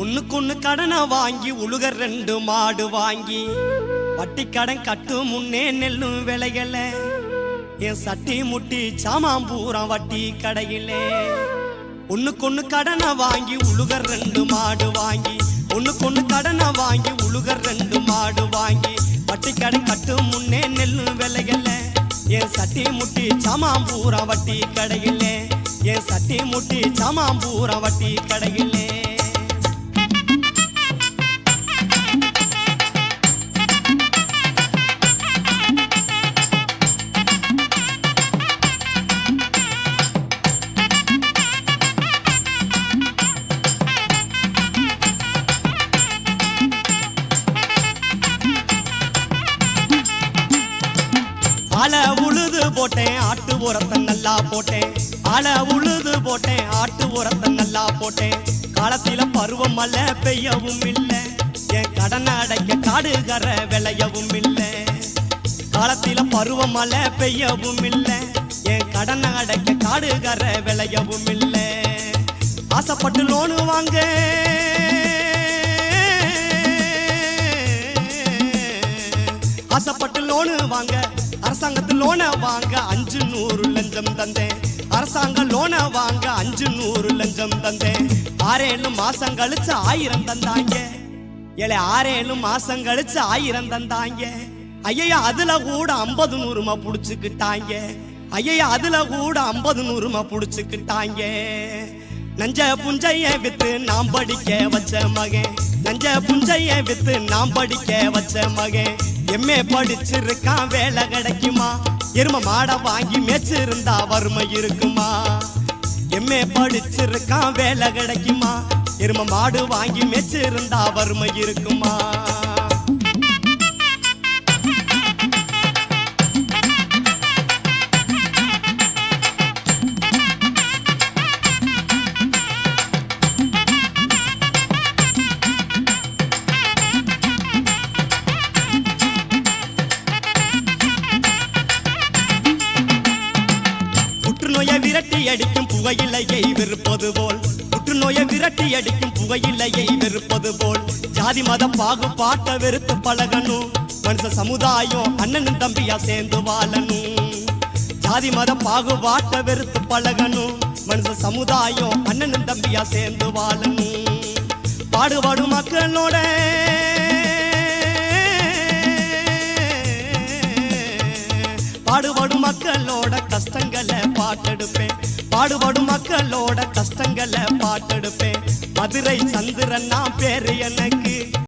ஒண்ணுக்கொண்ணு கடனை வாங்கி உழுக ரெண்டு மாடு வாங்கி வட்டி கடன் கட்டு முன்னே நெல்லும் விளையல என் சட்டி முட்டி சாமான் பூரா வட்டி கடையிலே. ஒண்ணுக்கொண்ணு கடனை வாங்கி உழுக ரெண்டு மாடு வாங்கி ஒண்ணுக்கொண்ணு கடனை வாங்கி உழுக ரெண்டு மாடு வாங்கி வட்டி கடன் கட்டு முன்னே நெல்லும் விளையல என் சட்டி முட்டி சாமான் பூரா வட்டி கடையிலே. என் சட்டி முட்டி சாமான் பூரா வட்டி கடையிலே. அல உழுது போட்டேன் ஆட்டு உரத்தை நல்லா போட்டேன். அல உழுது போட்டேன் ஆட்டு உரத்தை நல்லா போட்டேன். காலத்தில பருவம் மழை பெய்யவும் இல்லை. என் கடனை அடைக்க காடுகர விளையவும் இல்லை. காலத்தில பருவம் மழை பெய்யவும் இல்லை. என் கடனை அடைக்க காடுகர விளையவும் இல்லை. ஆசைப்பட்டு லோனு வாங்க. ஆசைப்பட்டு லோனு வாங்க. அரசாங்கத்து லோனை வாங்க அஞ்சு நூறு லஞ்சம் தந்தேன். அரசாங்க லோனை வாங்க அஞ்சு நூறு லஞ்சம் தந்தேன். ஆறேழு மாசம் கழிச்சு ஆயிரம் தந்தாங்க. ஏழை ஆறேழு மாசம் கழிச்சு ஆயிரம் தந்தாங்க. ஐயா அதுல கூட ஐம்பது நூறுமா புடிச்சுக்கிட்டாங்க. ஐயா அதுல கூட ஐம்பது நூறுமா புடிச்சுக்கிட்டாங்க. நஞ்ச புஞ்சைய வித்து நாம் படிக்க வச்ச மகன். நஞ்ச புஞ்சைய வித்து நாம் படிக்க வச்ச மகன். எம்ஏ படிச்சிருக்கான் வேலை கிடைக்குமா? எரும மாட வாங்கி மேய்ச்சிருந்தா வறுமை இருக்குமா? எம்ஏ படிச்சிருக்கான் வேலை கிடைக்குமா? எரும மாடு வாங்கி மேய்ச்சிருந்தா வறுமை இருக்குமா? விரட்டி அடிக்கும் புகையிலையை வெறுப்பது போல். புற்றுநோயை விரட்டி அடிக்கும் புகையிலையை வெறுப்பது போல். ஜாதி மத பாகுபாட்ட வெறுத்து பழகணும் மனுஷ சமுதாயம் அண்ணனும் தம்பியா சேர்ந்து வாழணும் ஜாதி மத பாகுபாட்ட வெறுத்து பழகணும் மனுஷ சமுதாயம் அண்ணனும் தம்பியா சேர்ந்து வாழணும் பாடுபாடும் மக்களோட பாடுபாடும் மக்களோட கஷ்டங்களை பாட்டெடுப்பேன். பாடுபடும் மக்களோட கஷ்டங்களை பாட்டெடுப்பேன். மதுரை சந்திரன் நான் பேரு எனக்கு.